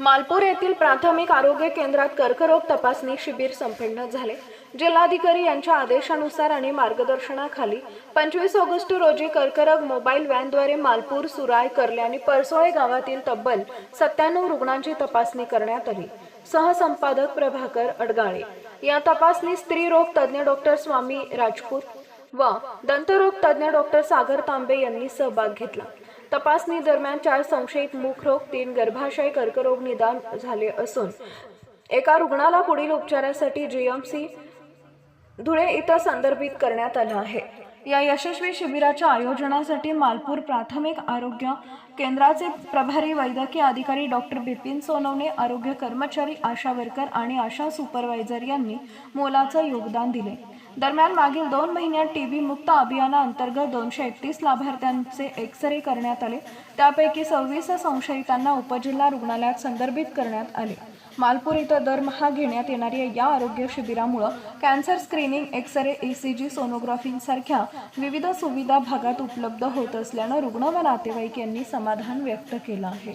मालपूर येथील प्राथमिक आरोग्य केंद्रात कर्करोग तपासणी शिबिर संपन्न झाले. जिल्हाधिकारी यांच्या आदेशानुसार आणि मार्गदर्शनाखाली पंचवीस ऑगस्ट रोजी कर्करोग मोबाईल व्हॅनद्वारे मालपूर सुराय कर्ले आणि परसोळे गावातील तब्बल सत्त्याण्णव रुग्णांची तपासणी करण्यात आली. सहसंपादक प्रभाकर अडगाळे. या तपासणीत स्त्रीरोग तज्ज्ञ डॉक्टर स्वामी राजपूत व दंतरोग तज्ज्ञ डॉक्टर सागर तांबे यांनी सहभाग घेतला. तपासणी दरम्यान चार संशयित मुखरोग तीन गर्भाशय कर्करोग निदान झाले असून एका रुग्णाला पुढील उपचारासाठी जीएमसी धुळे इथं संदर्भित करण्यात आलं आहे. या यशस्वी शिबिराच्या आयोजनासाठी मालपूर प्राथमिक आरोग्य केंद्राचे प्रभारी वैद्यकीय अधिकारी डॉक्टर बिपिन सोनवणे आरोग्य कर्मचारी आशा वर्कर आणि आशा सुपरवायझर यांनी मोलाचं योगदान दिले. दरम्यान मागील दोन महिन्यात टीबी मुक्त अभियानाअंतर्गत दोनशे एकतीस लाभार्थ्यांचे एक्सरे करण्यात आले. त्यापैकी सव्वीस संशयितांना उपजिल्हा रुग्णालयात संदर्भित करण्यात आले. मालपूर इथं दरमहा घेण्यात येणाऱ्या या आरोग्य शिबिरामुळं cancer screening x-ray E C G सोनोग्राफीसारख्या विविध सुविधा भागात उपलब्ध होत असल्यानं रुग्ण व नातेवाईक यांनी समाधान व्यक्त केलं आहे.